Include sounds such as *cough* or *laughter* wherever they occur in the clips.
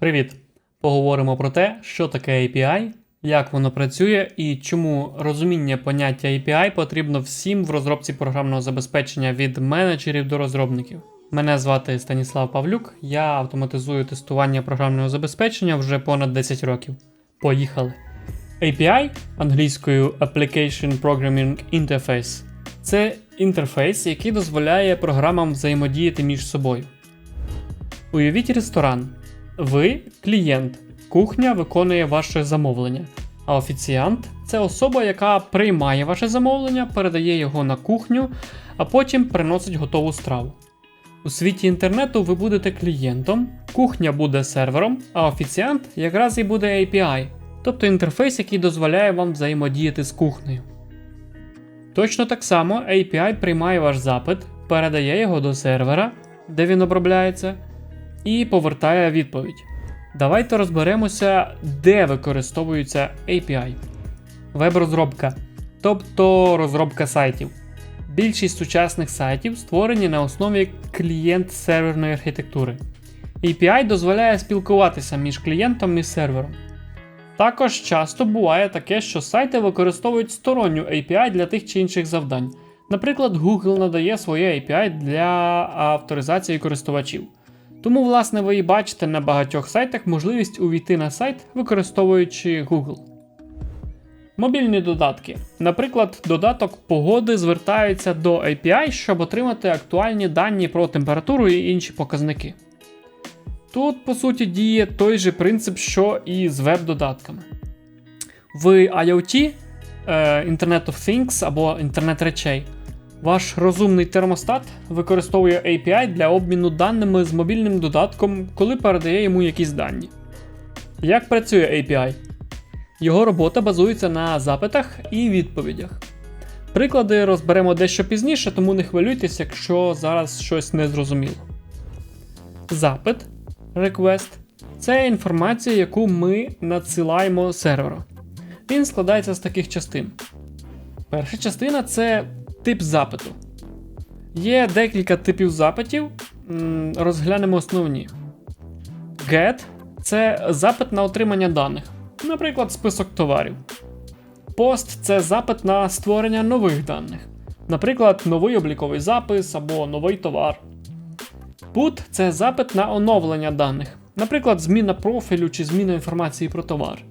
Привіт! Поговоримо про те, що таке API, як воно працює і чому розуміння поняття API потрібно всім в розробці програмного забезпечення від менеджерів до розробників. Мене звати Станіслав Павлюк, я автоматизую тестування програмного забезпечення вже понад 10 років. Поїхали! API англійською Application Programming Interface це інтерфейс, який дозволяє програмам взаємодіяти між собою. Уявіть ресторан. Ви клієнт, кухня виконує ваше замовлення, а офіціант це особа, яка приймає ваше замовлення, передає його на кухню, а потім приносить готову страву. У світі інтернету ви будете клієнтом, кухня буде сервером, а офіціант якраз і буде API, тобто інтерфейс, який дозволяє вам взаємодіяти з кухнею. Точно так само API приймає ваш запит, передає його до сервера, де він обробляється, і повертає відповідь. Давайте розберемося, де використовується API. Веб-розробка, тобто розробка сайтів. Більшість сучасних сайтів створені на основі клієнт-серверної архітектури. API дозволяє спілкуватися між клієнтом і сервером. Також часто буває таке, що сайти використовують сторонню API для тих чи інших завдань. Наприклад, Google надає своє API для авторизації користувачів. Тому, власне, ви і бачите на багатьох сайтах можливість увійти на сайт, використовуючи Google. Мобільні додатки. Наприклад, додаток погоди звертається до API, щоб отримати актуальні дані про температуру і інші показники. Тут, по суті, діє той же принцип, що і з веб-додатками. В IoT е, Internet of Things або Інтернет речей. Ваш розумний термостат використовує API для обміну даними з мобільним додатком, коли передає йому якісь дані. Як працює API? Його робота базується на запитах і відповідях. Приклади розберемо дещо пізніше, тому не хвилюйтесь, якщо зараз щось не зрозуміло. Запит request це інформація, яку ми надсилаємо серверу. Він складається з таких частин. Перша частина це тип запиту. Є декілька типів запитів. Розглянемо основні. Get це запит на отримання даних, наприклад, список товарів. Post це запит на створення нових даних, наприклад, новий обліковий запис або новий товар. Put це запит на оновлення даних, наприклад, зміна профілю чи зміна інформації про товар.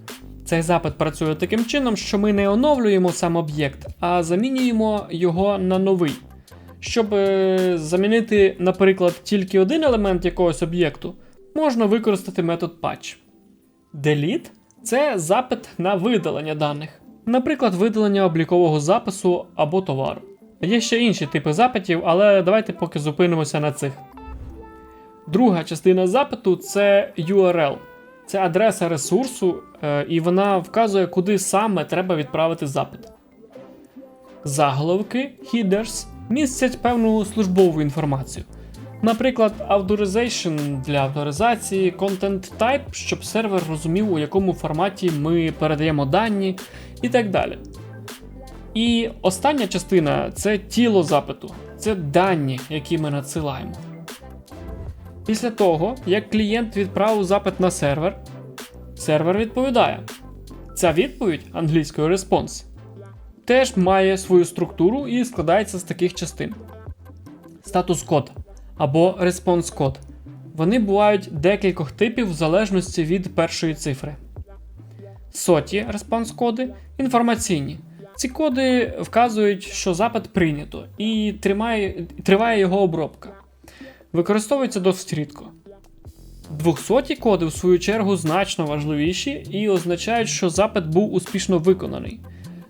Цей запит працює таким чином, що ми не оновлюємо сам об'єкт, а замінюємо його на новий. Щоб е, замінити, наприклад, тільки один елемент якогось об'єкту, можна використати метод patch. Delete це запит на видалення даних, наприклад, видалення облікового запису або товару. Є ще інші типи запитів, але давайте поки зупинимося на цих. Друга частина запиту це URL. Це адреса ресурсу, е, і вона вказує, куди саме треба відправити запит. Заголовки headers містять певну службову інформацію. Наприклад, authorization для авторизації, content type, щоб сервер розумів, у якому форматі ми передаємо дані і так далі. І остання частина це тіло запиту, це дані, які ми надсилаємо. Після того, як клієнт відправив запит на сервер, сервер відповідає. Ця відповідь англійською response теж має свою структуру і складається з таких частин: статус код або response код. Вони бувають декількох типів в залежності від першої цифри. Соті response коди інформаційні. Ці коди вказують, що запит прийнято, і тримає, триває його обробка. Використовується досить рідко. 200 коди, в свою чергу, значно важливіші і означають, що запит був успішно виконаний.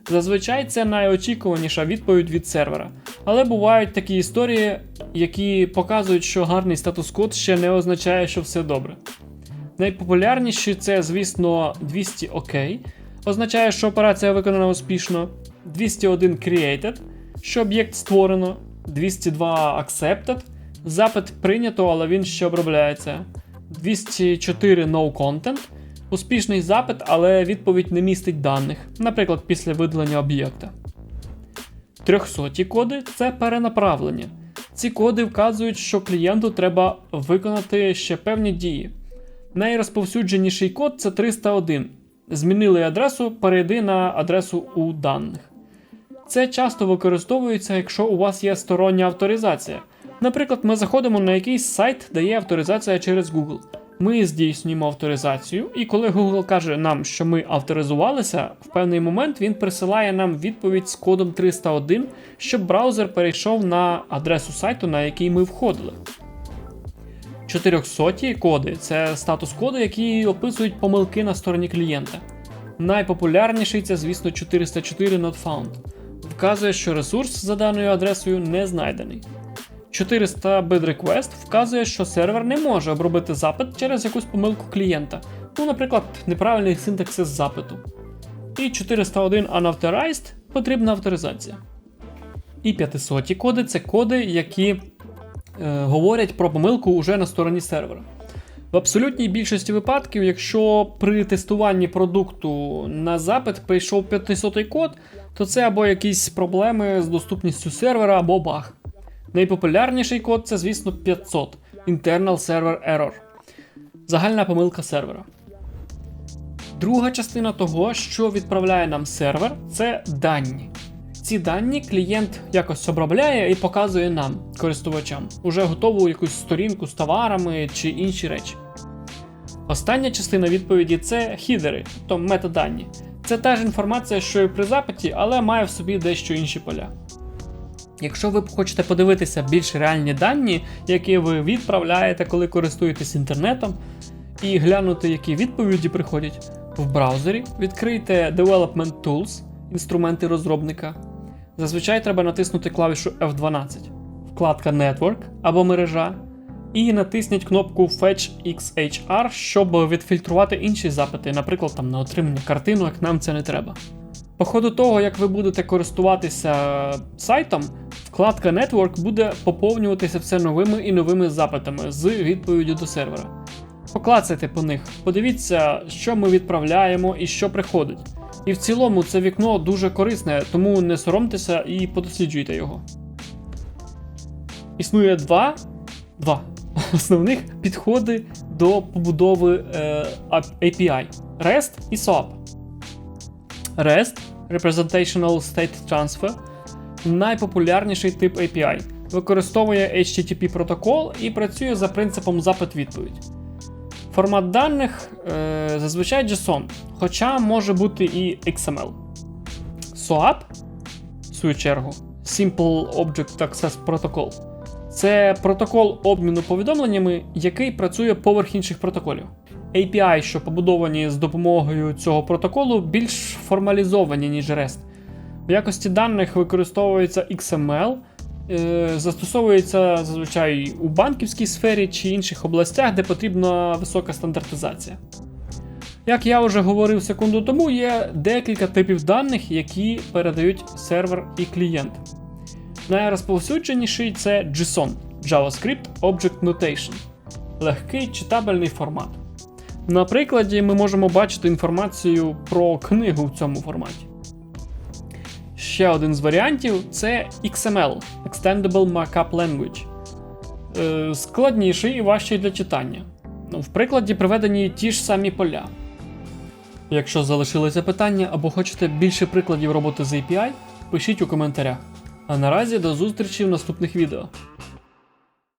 Зазвичай це найочікуваніша відповідь від сервера, але бувають такі історії, які показують, що гарний статус-код ще не означає, що все добре. Найпопулярніші це, звісно, 200 ОК, означає, що операція виконана успішно, 201 Created, що об'єкт створено, 202 Accepted. Запит прийнято, але він ще обробляється. 204 No Content. Успішний запит, але відповідь не містить даних, наприклад, після видалення об'єкта. 300 коди це перенаправлення. Ці коди вказують, що клієнту треба виконати ще певні дії. Найрозповсюдженіший код це 301. Змінили адресу, перейди на адресу у даних. Це часто використовується, якщо у вас є стороння авторизація. Наприклад, ми заходимо на якийсь сайт, де є авторизація через Google. Ми здійснюємо авторизацію, і коли Google каже нам, що ми авторизувалися, в певний момент він присилає нам відповідь з кодом 301, щоб браузер перейшов на адресу сайту, на який ми входили. 400 коди це статус коди, які описують помилки на стороні клієнта. Найпопулярніший це, звісно, 404 not found. Вказує, що ресурс за даною адресою не знайдений. 400 bid request вказує, що сервер не може обробити запит через якусь помилку клієнта, ну, наприклад, неправильний синтаксис запиту. І 401 unauthorized потрібна авторизація. І 500 коди це коди, які е, говорять про помилку уже на стороні сервера. В абсолютній більшості випадків, якщо при тестуванні продукту на запит прийшов 500 код, то це або якісь проблеми з доступністю сервера, або баг. Найпопулярніший код це, звісно, 500 Internal Server Error. Загальна помилка сервера. Друга частина того, що відправляє нам сервер, це дані. Ці дані клієнт якось обробляє і показує нам, користувачам, уже готову якусь сторінку з товарами чи інші речі. Остання частина відповіді це хідери, тобто метадані. Це та ж інформація, що і при запиті, але має в собі дещо інші поля. Якщо ви хочете подивитися більш реальні дані, які ви відправляєте, коли користуєтесь інтернетом, і глянути, які відповіді приходять, в браузері відкрийте Development Tools, інструменти розробника. Зазвичай треба натиснути клавішу F12, вкладка Network або мережа, і натисніть кнопку Fetch XHR, щоб відфільтрувати інші запити, наприклад, там на отримання картинок, нам це не треба. По ходу того, як ви будете користуватися сайтом, вкладка Network буде поповнюватися все новими і новими запитами з відповіддю до сервера. Поклацайте по них, подивіться, що ми відправляємо і що приходить. І в цілому це вікно дуже корисне, тому не соромтеся і подосліджуйте його. Існує два, два *laughs* основних підходи до побудови е, API: REST і SOAP. REST Representational State Transfer найпопулярніший тип API. Використовує HTTP протокол і працює за принципом запит-відповідь. Формат даних е, зазвичай JSON, хоча може бути і XML. SOAP, в свою чергу, Simple Object Access Protocol. Це протокол обміну повідомленнями, який працює поверх інших протоколів. API, що побудовані з допомогою цього протоколу, більш формалізовані, ніж REST. В якості даних використовується XML, е, застосовується зазвичай у банківській сфері чи інших областях, де потрібна висока стандартизація. Як я вже говорив секунду тому, є декілька типів даних, які передають сервер і клієнт. Найрозповсюдженіший це JSON JavaScript Object Notation легкий читабельний формат. На прикладі ми можемо бачити інформацію про книгу в цьому форматі. Ще один з варіантів це XML Extendable Markup Language. Е, складніший і важчий для читання. Ну, В прикладі приведені ті ж самі поля. Якщо залишилися питання або хочете більше прикладів роботи з API, пишіть у коментарях. А наразі до зустрічі в наступних відео.